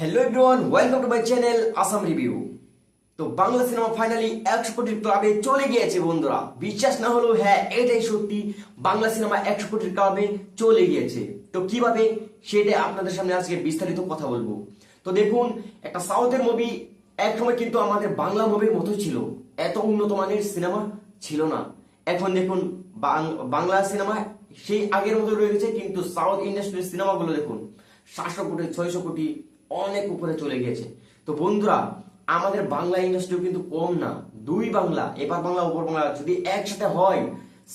Hello everyone welcome to my channel Assam review তো Bangla cinema finally একশো কোটির ক্লাবে চলে গিয়েছে বন্ধুরা। বিশ্বাস না হলেও হ্যাঁ এটাই সত্যি, বাংলা সিনেমা একশো কোটির ক্লাবে চলে গিয়েছে। তো কীভাবে? সেটা আপনাদের সামনে আজকে বিস্তারিত কথা বলব। তো দেখুন, একটা সাউথের মুভি একসময় কিন্তু আমাদের বাংলা মুভির মতো ছিল। এত উন্নত মানের সিনেমা ছিল না। এখন দেখুন বাংলা সিনেমা সেই আগের মতো রয়েছে, কিন্তু সাউথ ইন্ডাস্ট্রির সিনেমাগুলো দেখুন, সাতশো কোটি, ছয়শো কোটি অনেক উপরে চলে গিয়েছে। তো বন্ধুরা, আমাদের বাংলা ইন্ডাস্ট্রিও কিন্তু কম না। দুই বাংলা, এবার বাংলা, উপর বাংলা। যদি একসাথে হয়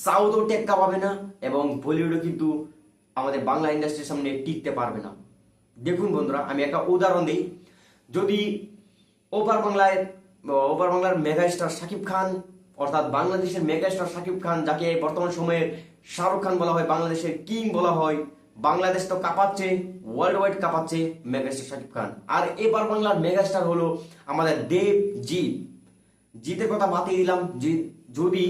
সাউথও টেক্কা পাবে না এবং বলিউডও কিন্তু আমাদের বাংলা ইন্ডাস্ট্রির সামনে টিকতে পারবে না। দেখুন বন্ধুরা, আমি একটা উদাহরণ দিই। যদি ওপার বাংলায়, ওপার বাংলার মেগা স্টার শাকিব খান, অর্থাৎ বাংলাদেশের মেগা স্টার শাকিব খান, যাকে বর্তমান সময়ে শাহরুখ খান বলা হয়, বাংলাদেশের কিং বলা হয় বাংলাদেশ তো কাঁপাচ্ছে ওয়ার্ল্ড ওয়াইড কাঁপাচ্ছে মেগাস্টার শাকিব খান। আর এবার বাংলার মেগাস্টার হলো আমাদের দেব জিৎ জিতের কথা মাতিয়ে দিলাম যদি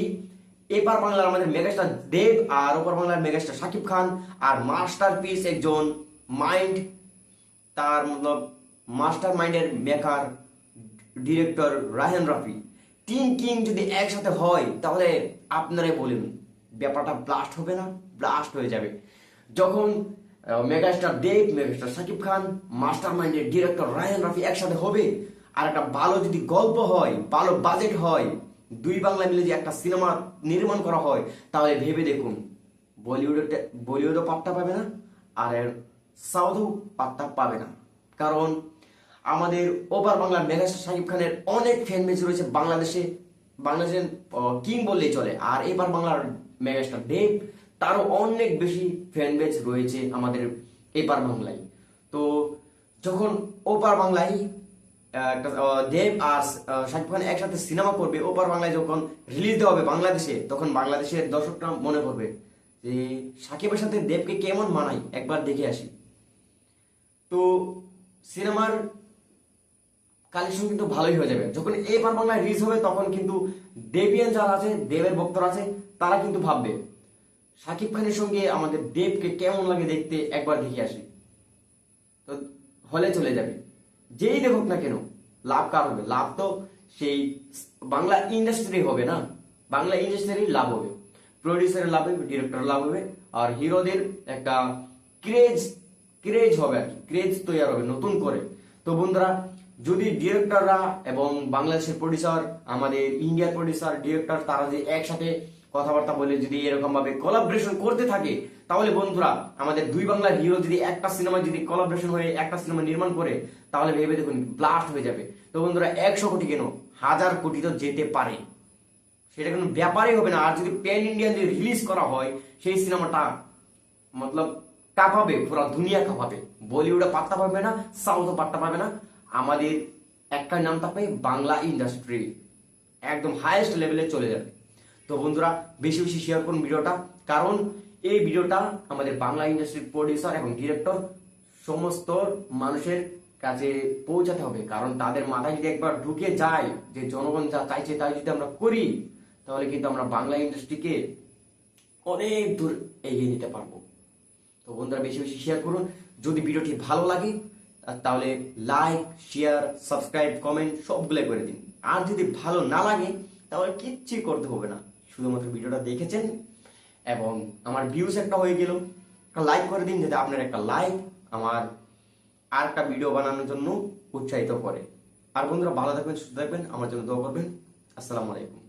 এপার বাংলার আমাদের মেগাস্টার দেব আর ওপার বাংলার মেগাস্টার শাকিব খান আর মাস্টার পিস একজন মাইন্ড তার মতলব মাস্টার মাইন্ডের মেকার ডিরেক্টর রাহেন রাফি। তিন কিং যদি একসাথে হয়, তাহলে আপনারাই বলেন, ব্যাপারটা ব্লাস্ট হবে না? ব্লাস্ট হয়ে যাবে। যখন megastar Dev megastar Shakib Khan master মাইন্ডের ডিরেক্টর রায়ন রাফি একসাথে হবে, আর একটা ভালো যদি গল্প হয়, ভালো বাজেট হয়, দুই বাংলা মিলে যে একটা সিনেমা নির্মাণ করা হয়, তাহলে ভেবে দেখুন বলিউডে বলিউডও পাত্তা পাবে না, আর সাউথও পাত্তা পাবে না। কারণ আমাদের ওপার বাংলার মেগাস্টার শাকিব খানের অনেক ফ্যান বেস রয়েছে বাংলাদেশে, বাংলাদেশের কিং বললেই চলে, আর এবার বাংলার মেগাস্টার দেব তারও অনেক বেশি ফ্যান বেস রয়েছে আমাদের এপার বাংলায়। তো যখন ওপার বাংলায় দেব আর শাকিব খান একসাথে সিনেমা করবে, ওপার বাংলায় যখন রিলিজ দেওয়া হবে বাংলাদেশে, তখন বাংলাদেশের দর্শকরা মনে করবে যে সাকিবের সাথে দেবকে কেমন মানাই? একবার দেখে আসি। তো সিনেমার কালেকশন কিন্তু ভালোই হয়ে যাবে। যখন এবার বাংলায় রিলিজ হবে, তখন কিন্তু দেবিয়ান যারা আছে, দেবের ভক্তরা আছে, তারা কিন্তু ভাববে সাকিব খানের সঙ্গে আমাদের দেবকে কেমন লাগে দেখতে একবার দেখে আসি। তো হলে চলে যাবে। যেই দেখুক না কেন, লাভ কার হবে? লাভ তো সেই বাংলা ইন্ডাস্ট্রি হবে না? বাংলা ইন্ডাস্ট্রি লাভ হবে। প্রডিউসারের লাভ হবে ডিরেক্টর লাভ হবে, আর হিরোদের একটা ক্রেজ ক্রেজ হবে আর ক্রেজ তৈরি হবে নতুন করে। তো বন্ধুরা যদি ডিরেক্টররা এবং বাংলাদেশের প্রডিউসার আমাদের ইন্ডিয়ার প্রডিউসার ডিরেক্টর, তারা যে একসাথে কথাবার্তা বলে যদি এরকম ভাবে কোলাবরেশন করতে থাকে, তাহলে বন্ধুরা, আমাদের দুই বাংলার হিরো যদি একটা সিনেমা যদি কোলাবরেশন হয়ে একটা সিনেমা নির্মাণ করে, তাহলে ভেবে দেখুন ব্লাস্ট হয়ে যাবে। তো বন্ধুরা, একশো কোটি কেন? হাজার কোটি তো যেতে পারে। সেটা কোনো ব্যাপারই হবে না। আর যদি প্যান ইন্ডিয়া যদি রিলিজ করা হয়, সেই সিনেমাটা মতলব কাঁপাবে পুরো দুনিয়া কাঁপাবে বলিউডে পাত্তা পাবে না সাউথও পাত্তা পাবে না। আমাদের একটা নাম থাকবে বাংলা ইন্ডাস্ট্রি একদম হাইয়েস্ট লেভেলে চলে যাবে। তো বন্ধুরা, বেশি বেশি শেয়ার করুন ভিডিওটা, কারণ এই ভিডিওটা আমাদের বাংলা ইন্ডাস্ট্রির প্রডিউসার এবং ডিরেক্টর সমস্ত মানুষের কাছে পৌঁছাতে হবে, কারণ তাদের মাথায় যদি একবার ঢুকে যায় যে জনগণ যা চাইছে তাই যদি আমরা করি, তাহলে কিন্তু আমরা বাংলা ইন্ডাস্ট্রিকে অনেক দূর এগিয়ে নিতে পারব। তো বন্ধুরা, বেশি বেশি শেয়ার করুন। যদি ভিডিওটি ভালো লাগে তাহলে লাইক শেয়ার সাবস্ক্রাইব কমেন্ট সবগুলো করে দিন। আর যদি ভালো না লাগে, তাহলে কিচ্ছুই করতে হবে না। শুধুমাত্র ভিডিওটা দেখেছেন এবং আমার ভিউজ একটা হয়ে গেল। লাইক করে দিন, যাতে আপনার একটা লাইক আমার আর একটা ভিডিও বানানোর জন্য উৎসাহিত করে। আর বন্ধুরা, ভালো থাকবেন, সুস্থ থাকবেন, আমার জন্য দোয়া করবেন। আসসালামু আলাইকুম।